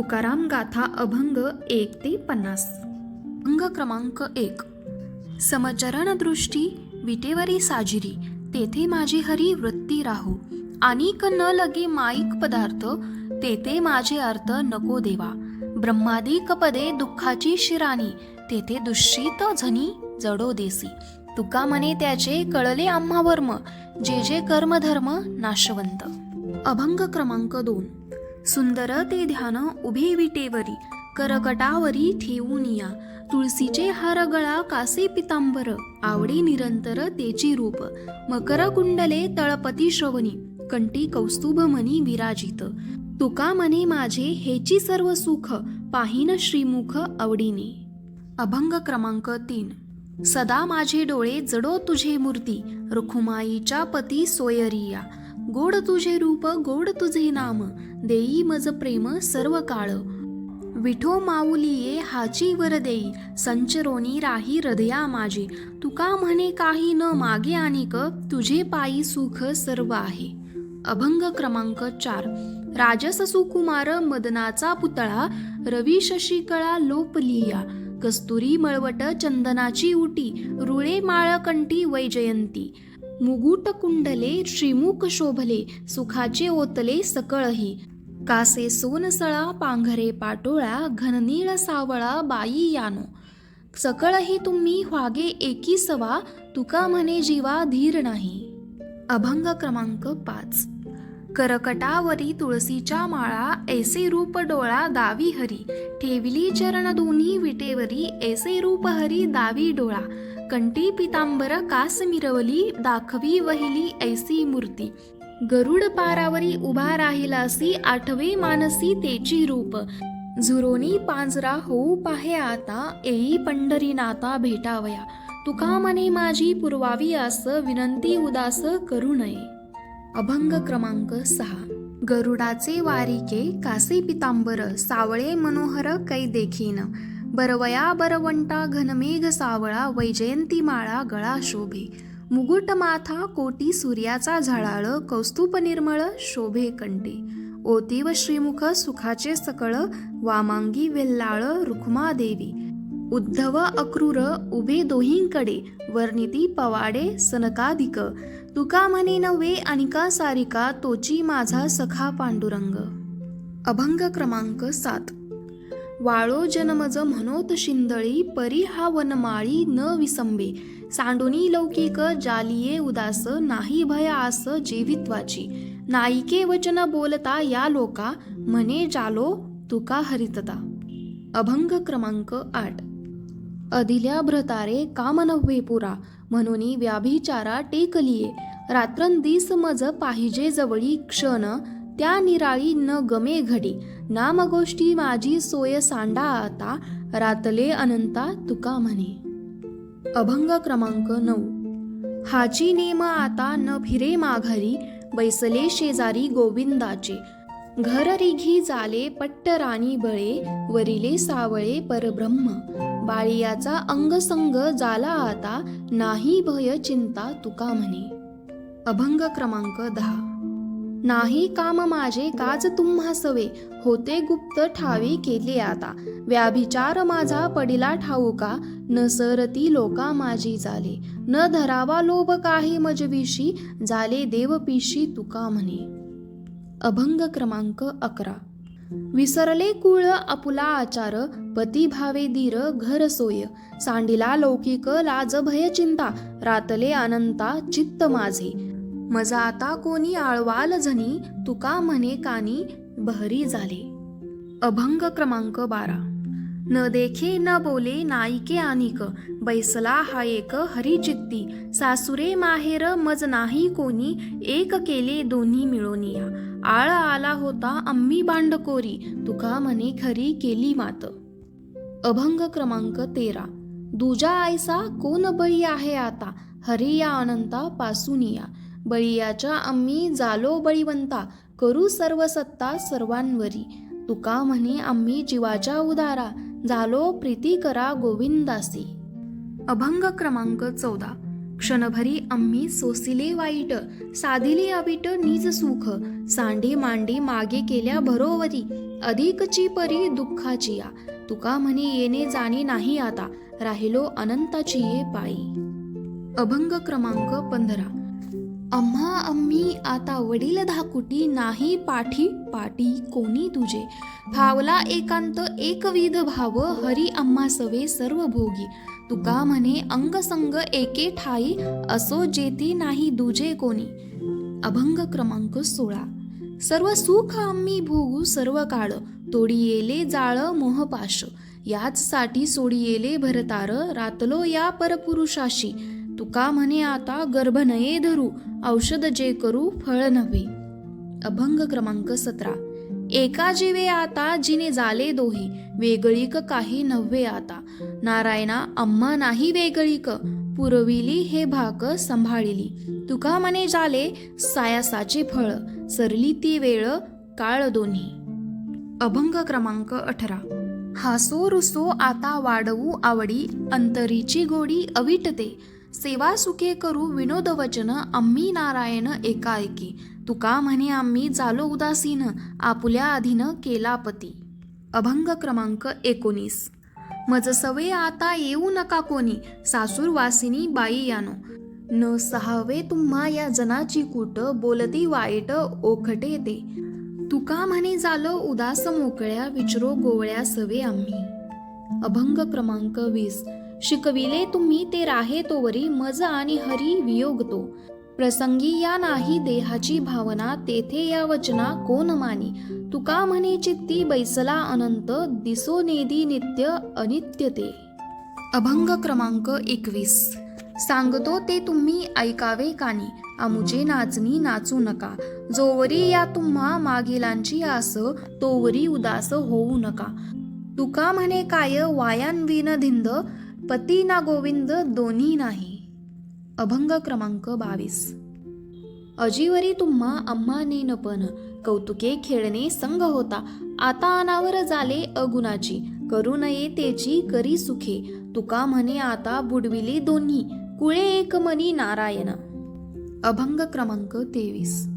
तुकाराम गाथा अभंग एक ते पन्नास. अंग क्रमांक एक. समचरण दृष्टी विटेवरी साजिरी तेथे माझी हरी वृत्ती राहू. अनिक न लगे माईक पदार्थ तेथे माझे अर्थ नको देवा. ब्रह्मादिक पदे दुःखाची शिराणी तेथे दुष्टित झनी जडो देसी. तुका म्हणे त्याचे कळले आम्हा वर्म जे जे कर्मधर्म नाशवंत. अभंग क्रमांक दोन. सुंदर ते ध्यान उभे विटेवरी करकटावरी ठेवून या. तुळशीचे हार गळा कासे पितांबर आवडे निरंतर तेची रूप. मकर कुंडले तळपती श्रवणी कंटी कौस्तुभ मनी विराजित. तुका मने माझे हेची सर्व सुख पाहिन श्रीमुख आवडीने. अभंग क्रमांक तीन. सदा माझे डोळे जडो तुझे मूर्ती रुखुमाईच्या पती सोयरिया. गोड तुझे रूप गोड तुझे नाम देई मज प्रेम सर्व काळ. विठो माऊलिये हाची वर देई संचरोनी राही हृदया माझे. तुका म्हणे काही न मागे आणिक तुझे पायी सुख सर्व आहे. अभंग क्रमांक चार. राजस सुकुमार मदनाचा पुतळा रवी शशिकळा लोपलिया कस्तुरी मळवट चंदनाची उटी रुळे माळकंठी वैजयंती. मुगुट कुंडले श्रीमुख शोभले सुखाचे ओतले सकळही. कासे सोनसळा पांघरे पाटोळा घननीळ सावळा बाई यानो. सकळही तुम्ही व्हागे एकी सवा तुका म्हणे जीवा धीर नाही. अभंग क्रमांक पाच. करकटावरी तुळसीच्या माळा ऐसे रूप डोळा दावी हरी. ठेवली चरण दोन्ही विटेवरी ऐसे रूप हरी दावी डोळा. कंठी पितांबर कास मिरवली दाखवी वहिली ऐसी मूर्ती. गरुड पारावरी उभा राहिलासी आठवे मानसी तेची रूप. झुरोनी पांजरा होऊ पाहे आता येई पंढरीनाथा भेटावया. तुका मने माझी पुरवावी आस विनंती उदास करू नये. अभंग क्रमांक सहा. गरुडाचे वारिके कासे पितांबर सावळे मनोहर कै देखीन बरवया बरवंटा घनमेघ सावळा वैजयंती माळा गळा शोभे. मुगुट माथा कोटी सूर्याचा झाळाळ कौस्तुप निर्मळ शोभे कंटे ओतीव श्रीमुख सुखाचे सकळ वामांगी वेल्लाळ रुक्मा देवी उद्धव अक्रूर उभे दोहींकडे वर्णिती पवाडे सनकाधिक. तुका म्हणे नव्हे अनिका सारिका तोची माझा सखा पांडुरंग. अभंग क्रमांक सात. वाळो जनमज म्हणोत शिंदळी परी हा वनमाळी न विसंबे. सांडुनी लौकिक जालिये उदास नाही भय आस जीवित्वाची. नायिके वचन बोलता या लोका म्हणे जालो तुका हरितता. अभंग क्रमांक आठ. अधिल्या भ्रतारे कामनव्हे पुरा म्हणून व्याभिचारा टेकलिये. रात्रंदिस मज पाहिजे जवळी क्षण त्या निराळी न गमे घडी. नामगोष्टी माझी सोय सांडा आता. रातले अनंता तुका म्हणे. अभंग क्रमांक नऊ. हाची नेम आता न फिरे माघारी. बैसले शेजारी गोविंदाचे. घर रिघी जाले पट्ट राणी बळे. वरिले सावळे परब्रह्म. बाळियाचा अंगसंग जाला आता. नाही भय चिंता तुका म्हणे. अभंग क्रमांक दहा. नाही काम माझे काज तुम्हा सवे. होते गुप्त ठावी केले आता. व्याभिचार माझा पडिला ठाऊका न सरती लोका माझी झाले न धरावा लोभ काही मजविशी. झाले देवपिशी तुका म्हणे. अभंग क्रमांक अकरा. विसरले कुळ आपुला आचार. पती भावे धीर घर सोय. सांडिला लौकिक लाज भय चिंता. रातले अनंता चित्त माझे. मजा आता कोणी आळवाल झनी तुका म्हणे कानी बहरी झाले. अभंग क्रमांक बारा. न देखे न बोले नायिके आनिक बैसला हा एक हरिचित्ती. सासुरे माहेर मज नाही कोणी एक केले दोन्ही मिळोनिया. आळ आला होता आम्ही भांडकोरी तुका म्हणे खरी केली मात. अभंग क्रमांक तेरा. दुजा आयसा कोण बळी आहे आता हरी या अनंता पासून या. बळीयाच्या आम्ही जालो बळीवंता करू सर्व सत्ता सर्वांवरी. तुका म्हणे आम्ही जीवाच्या उदारा झालो प्रीती करा गोविंदासी. अभंग क्रमांक चौदा. क्षणभरी आम्ही सोसिले वाईट साधिले अविट निज सुख सांडे मांडे मागे केल्या भरोवरी अधिकची परी दुःखाची या. तुका म्हणे येणे जाणे नाही आता राहिलो अनंताची ये पायी. अभंग क्रमांक पंधरा. आम्हा आम्ही आता वडील धाकुटी नाही पाठी पाटी कोणी तुझे? भावला एकांत एकविध भाव हरी आम्हा सवे सर्व भोगी तुका म्हणे अंगसंग एके ठाई असो जेती नाही दुजे कोणी. अभंग क्रमांक सोळा. सर्व सुख आम्ही भोगू सर्व काळ तोडी येले जाळ मोहपाश याच साठी सोडी येले भरतार रातलो या परपुरुषाशी. तुका म्हणे आता गर्भ नये धरू औषध जे करू फळ नव्हे. अभंग क्रमांक सतरा. एका जीवे आता जिने झाले दोही वेगळीक काही नव्हे आता. नारायणा अम्मा नाही वेगळीक पुरविली हे भाक सांभाळिली. तुका म्हणे झाले सायासाचे फळ सरली ती वेळ काळ दोन्ही. अभंग क्रमांक अठरा. हासो रुसो आता वाढवू आवडी अंतरीची गोडी अविटते. सेवा सुखे करू विनोद वचन आम्ही नारायण एकाएकी. तुका म्हणे आम्ही झालो उदासीन आपुल्या अधीन केला पती अभंग क्रमांक एकोणीस. मज सवे आता येऊ नका कोणी सासूर वासिनी बाई यानो. न सहावे तुम्हा या जनाची कूट बोलती वाईट ओखटे ते. तुका म्हणे झालं उदास मोकळ्या विचरो गोवळ्या सवे आम्ही. अभंग क्रमांक वीस. शिकविले तुम्ही ते राहे तोवरी मज आणि हरी वियोगतो. प्रसंगी या नाही देहाची भावना तेथे या वचना कोण मानी? तुका म्हणे चित्ती बैसला अनंत दिसो नेदी नित्य अनित्य ते अभंग क्रमांक एकवीस. सांगतो ते तुम्ही ऐकावे कानी. आमुचे नाचणी नाचू नका. जोवरी या तुम्हा मागिलांची आस तोवरी उदास होऊ नका. तुका म्हणे काय वायान्विन धिंद पती ना गोविंद दोन्ही नाही. अभंग क्रमांक बावीस. अजीवरी तुम्हा आम्हा नेनपण कौतुके खेळणे संघ होता. आता अनावर झाले अगुणाची. करू नये तेची करी सुखे. तुका म्हणे आता बुडविली दोन्ही. कुळे एक मनी नारायण. अभंग क्रमांक तेवीस.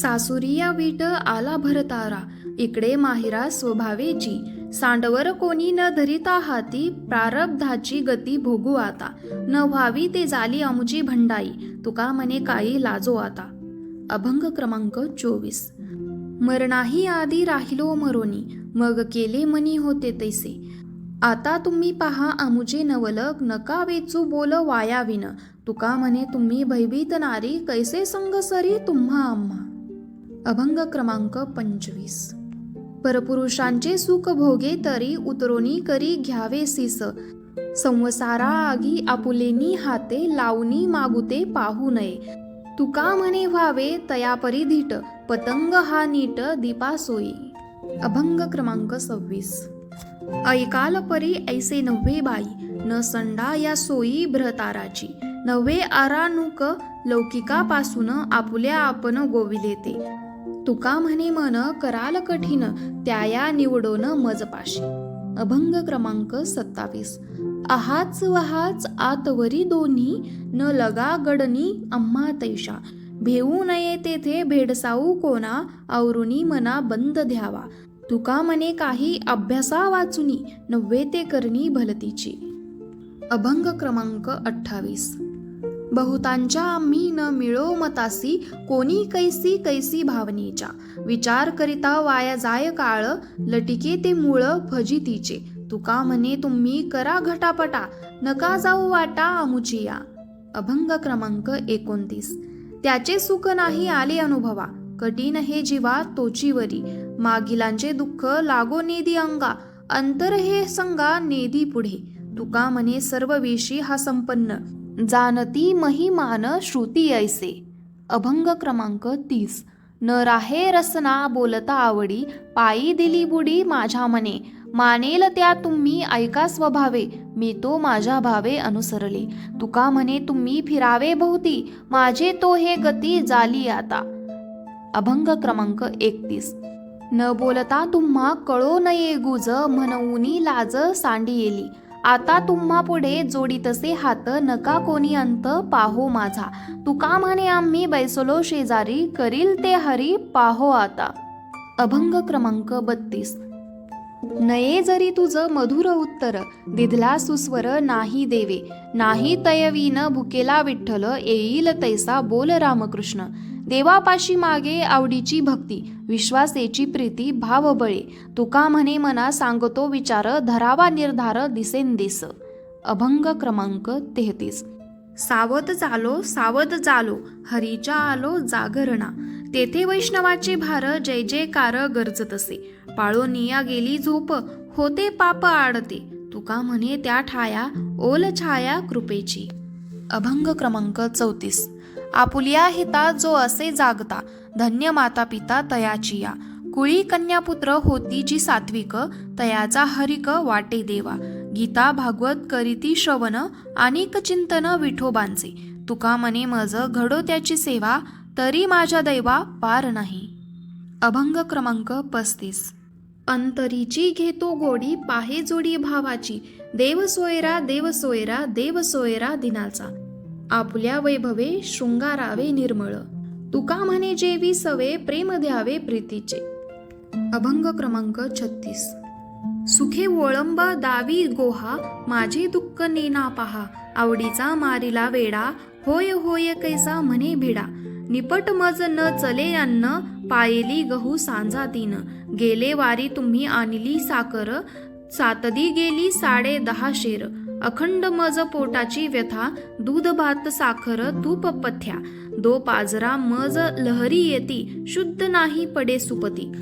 सासुरिया वीट आला भरतारा. इकडे माहिरा स्वभावेची. सांडवर कोणी न धरिता हाती प्रारब्धाची गती भोगू आता. न व्हावी ते झाली अमुची भंडाई तुका म्हणे काही लाजो आता. अभंग क्रमांक चोवीस. मरणाही आधी राहिलो मरोनी मग केले मनी होते तैसे. आता तुम्ही पहा आमुचे नवलक नका वेचू बोल वायाविन तुका म्हणे तुम्ही भयभीत नारी कैसे संग सरी तुम्हा आम्हा अभंग क्रमांक पंचवीस. परपुरुषांचे सुख भोगे तरी उतरोनी करी घ्यावे सीस. संवसारा आगी आपुलेनी हाते लावणी मागुते पाहू नये. तुका म्हणे व्हावे तयापरी धीट पतंग हा नीट दीपासोई अभंग क्रमांक सव्वीस. ऐकाल परी ऐसे नव्हे बाई न संडा या सोयी भ्रताराची नव्हे आरानुक लौकिकापासून आपुल्या आपण गोविले ते तुका म्हणे मन कराल कठीण त्याया निवडोन मजपाशी. अभंग क्रमांक सत्तावीस. आहाच वहाच आतवरी दोन्ही न लगा गडनी अम्मा तैशा. भेऊ नये तेथे भेडसाऊ कोणा आवरुनी मना बंद द्यावा. तुका म्हणे काही अभ्यासा वाचुनी नव्हे ते करणी भलतीची. अभंग क्रमांक अठ्ठावीस. बहुतांच्या आम्ही न मिळो मतासी कोणी कैसी कैसी भावनेच्या. विचार करिता वाया जाय काळ लटिके ते मूळ फजितीचे तुका म्हणे तुम्ही करा घटापटा नका जाऊ वाटा आमुचिया. अभंग क्रमांक एकोणतीस. त्याचे सुख नाही आले अनुभवा. कठीण हे जीवा तोचीवरी मागिलांचे दुःख लागो नेदी अंगा. अंतर हे संगा नेदी पुढे. तुका म्हणे सर्व वेशी हा संपन्न. जाणती महिमान श्रुती ऐसे. अभंग क्रमांक तीस. न राहे रसना बोलता आवडी पायी दिली बुडी माझ्या मने. मानेल त्या तुम्ही ऐका स्वभावे मी तो माझ्या भावे अनुसरले. तुका म्हणे तुम्ही फिरावे भोवती माझे तो हे गती जाली आता. अभंग क्रमांक एकतीस. न बोलता तुम्हा कळो नये गुज म्हणून लाज सांडी येली आता तुम्हा पुढे जोडीतसे हात नका कोणी अंत पाहो माझा. तुका म्हणे आम्ही बैसलो शेजारी करील ते हरी पाहो आता. अभंग क्रमांक बत्तीस. नये जरी तुझ मधुर उत्तर दिधला सुस्वर नाही देवे. नाही तयवीन भुकेला विठ्ठल येईल तैसा बोल रामकृष्ण. देवापाशी मागे आवडीची भक्ती विश्वासेची प्रीती भावबळे. तुका म्हणे मना सांगतो विचार धरावा निर्धार दिसेन दिस. अभंग क्रमांक तेहतीस. सावध चालो सावध चालो हरीच्या आलो जागरणा. तेथे वैष्णवाचे भार जय जयकार गरजत असे पाळोनिया गेली झोप होते पाप आडते. तुका म्हणे त्या ठाया ओल छाया कृपेची. अभंग क्रमांक चौतीस. आपुलिया हिता जो असे जागता धन्य माता पिता तयाचिया. कुळी कन्यापुत्र होती जी सात्विक तयाचा हरिक वाटे देवा. गीता भागवत करीती श्रवण अनेक चिंतन विठोबांचे तुका मने मज घडो त्याची सेवा तरी माझ्या दैवा पार नाही. अभंग क्रमांक पस्तीस. अंतरीची घेतो गोडी पाहे जोडी भावाची. देव सोयरा देव सोयरा देव सोयरा दिनाचा. आपल्या वैभवे शृंगारावे निर्मळ. तुका म्हणे जेवी सवे प्रेम द्यावे प्रीतीचे. अभंग क्रमांक छत्तीस. सुखे वळंब दावी गोहा माझे दुःख नेना पहा. आवडीचा मारिला वेडा होय होय कैसा म्हणे भिडा. निपट मज न चले अन्न पायली गहू सांजा तीन. गेले वारी तुम्ही आणली साकर सातदी गेली साडे दहा शेर. अखंड मज पोटाची व्यथा दूध भात साखर तूप पथ्या. दो पाजरा मज लहरी येती शुद्ध नाही पडे सुपती.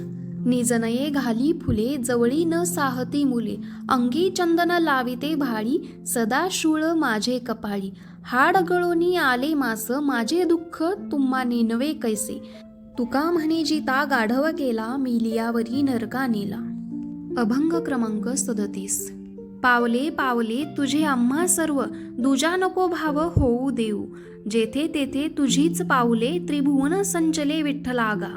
निजनये घाली फुले जवळी न साहती मुले. अंगी चंदन लाविते भाळी सदा शूळ माझे कपाळी. हाड गळोनी आले मास माझे दुःख तुम्हा नेनवे कैसे. तुका म्हणे जिता गाढव केला मिलियावरी नरका नेला. अभंग क्रमांक सदतीस. पावले पावले तुझे आम्हा सर्व दुजा नको भाव होऊ देऊ. जेथे तेथे तुझीच पावले त्रिभुवन संचले विठ्ठलागा.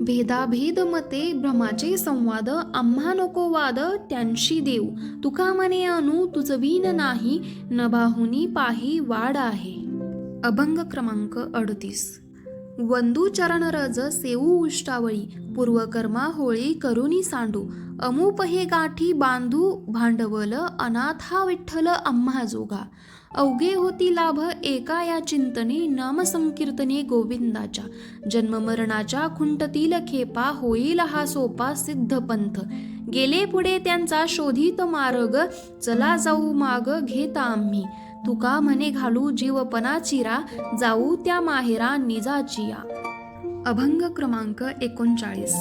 भेदाभेद मते भ्रमाचे संवाद आम्हा नको वाद त्यांशी देऊ. तुका मने अनु तुझवीन नाही नभाहुनी पाही वाड आहे. अभंग क्रमांक अडतीस. वंदू चरण रज सेऊ उष्टावळी पूर्वकर्मा होळी करुनी सांडू. अमूप हे गाठी बांधू भांडवल अनाथा विठ्ठल आम्हा जोगा. अवघे होती लाभ एका या चिंतने नामसंकीर्तने गोविंदाच्या. जन्ममरणाच्या खुंटतील खेपा होईल हा सोपा सिद्ध पंथ. गेले पुढे त्यांचा शोधित मार्ग चला जाऊ माग घेता आम्ही. तुका म्हणे घालू जीवपणा चिरा जाऊ त्या माहेरा निजाचिया अभंग क्रमांक एकोणचाळीस.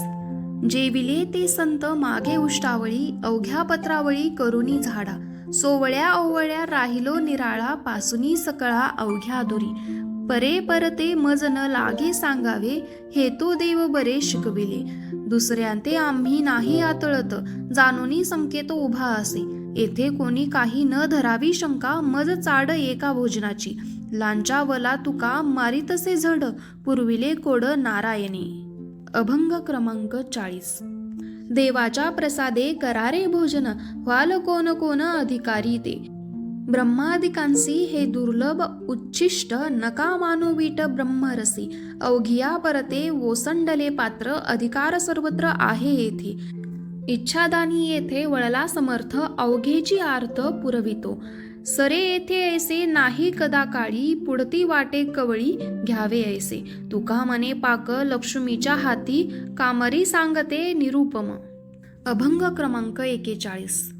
जेविले ते संत मागे उष्टावळी अवघ्या पत्रावळी करुणी झाडा. सोवळ्या ओवळ्या राहिलो निराळा पासुनी सकळा अवघ्या दुरी. परे परते मज न लागे सांगावे हे तो देव बरे शिकविले. दुसऱ्यांते आम्ही नाही आतळत जाणूनी संकेत उभा असे. येथे कोणी काही न धरावी शंका मज चाड एका भोजनाची. लांजावला तुका मारितसे झड पुरविले कोड नारायणे. अभंग क्रमांक चाळीस. देवाच्या प्रसादे करारे भोजन व्हाल कोण कोण अधिकारी ते. ब्रह्मादिकांसी हे दुर्लभ उच्छिष्ट नका मानुवीट ब्रह्मरसी. अवघिया परते ओसंडले पात्र अधिकार सर्वत्र आहे येथे. इच्छादानी येथे वळला समर्थ अवघेची आर्थ पुरवितो. सरे येथे ऐसे नाही कदा काळी पुढती वाटे कवळी घ्यावे ऐसे. तुका मने पाक लक्ष्मीच्या हाती कामरी सांगते निरुपम. अभंग क्रमांक एकेचाळीस.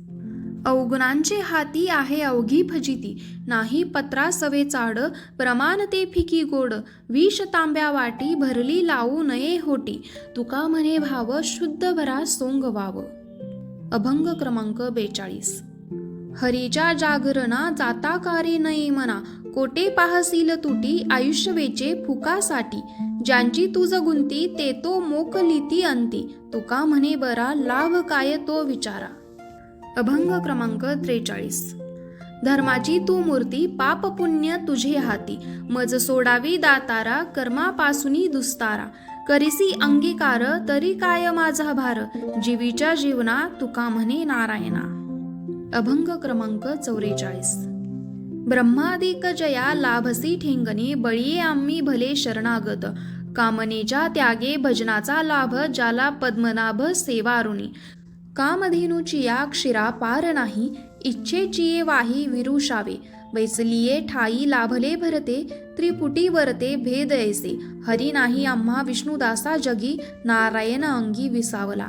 अवगुणांचे हाती आहे अवघी फजिती. नाही पत्रा सवे चाड प्रमाण ते फिकी गोड. विष तांब्या वाटी भरली लावू नये होटी. तुका म्हणे भाव शुद्ध भरा सोंग वाव. अभंग क्रमांक बेचाळीस. हरीच्या जागरणा जाता कारे नये मना कोटे पाहसील तुटी आयुष्य वेचे फुकासाठी. ज्यांची तुझ गुंती ते तो मोकलिती अंती. तुका म्हणे बरा लाभ काय तो विचारा. अभंग क्रमांक त्रेचाळीस. धर्माची तू मूर्ती पाप पुण्य तुझे हाती. मज सोडावी दातारा कर्मापासूनी दुस्तारा. करिसी अंगीकार तरी काय माझा भार. जीवीच्या जीवना तुका म्हणे नारायणा. अभंग क्रमांक चौवेचाळीस. ब्रह्मादिक जया लाभसी ठेंगणे बळीये आम्ही भले शरणागत. कामनेच्या त्यागे भजनाचा लाभ ज्याला पद्मनाभ सेवारुणी. कामधेनूची या क्षीरा पार नाही इच्छेची वाही विरुषावे. वैसलिये ठाई लाभले भरते त्रिपुटी वरते भेद ऐसे हरी नाही आम्हा विष्णुदासा जगी नारायण अंगी विसावला.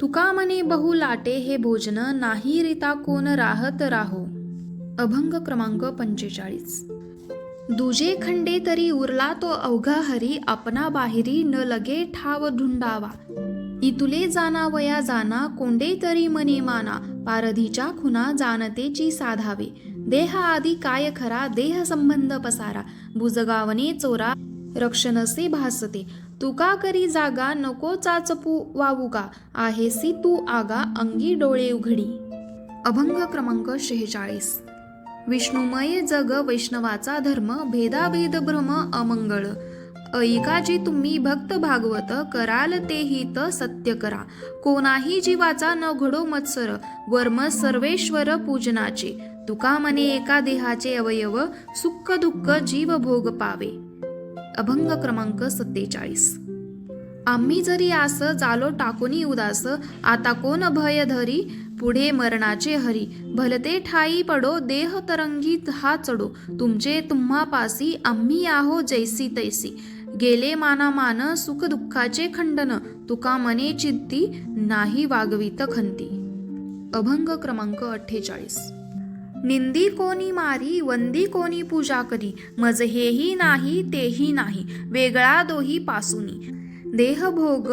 तुका मने बहु लाटे हे भोजन नाही रिता कोण राहत राहो? अभंग क्रमांक पंचेचाळीस. दुजे खंडे तरी उरला तो अवघा हरी आपणा बाहेरी न लगे ठाव ढुंडावा. इतुले जाना वया जाना कोंडे तरी मने माना पारधीच्या खुना जाणतेची साधावे. देह आदी काय खरा देह संबंध पसारा. बुजगावने चोरा रक्षणसे भासते. तुका करी जागा नको चाचपू वावू का आहेसी तू आगा अंगी डोळे उघडी. अभंग क्रमांक शेहेचाळीस. विष्णुमय जग वैष्णवाचा धर्म भेदाभेद भ्रम अमंगळ. ऐकाजी तुम्ही भक्त भागवत कराल ते हित सत्य करा. कोणाही जीवाचा न घडो मत्सर वर्म सर्वेश्वर पूजनाचे. तुका मने एका देहाचे अवयव सुख दुःख जीव भोग पावे. अभंग क्रमांक सत्तेचाळीस. आम्ही जरी आस जालो टाकोनी उदास आता कोण भय धरी? पुढे मरणाचे हरी. भलते ठाई पडो देह तरंगी हा चढो. तुमचे तुम्हा पासी आम्ही आहो जैसी तैसी. गेले माना मान सुख दुःखाचे खंडन तुका मने चित्ती नाही वागवीत खंती. अभंग क्रमांक अठ्ठेचाळीस. निंदी कोणी मारी वंदी कोणी पूजा करी मज हेही नाही तेही नाही वेगळा दोही पासुनी. देह भोग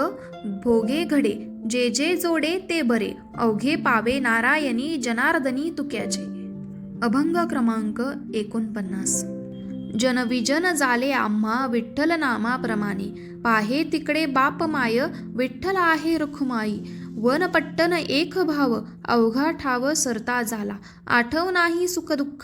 भोगे घडे जे जे जोडे ते बरे अवघे पावे नारायणी जनार्दनी तुक्याचे. अभंग क्रमांक एकोणपन्नास. जनविजन झाले आम्हा विठ्ठल नामाप्रमाणे पाहे तिकडे बाप माय विठ्ठल आहे रुखमाई. वनपट्टन एक भाव अवघा ठाव सरता झाला. आठव नाही सुख दुःख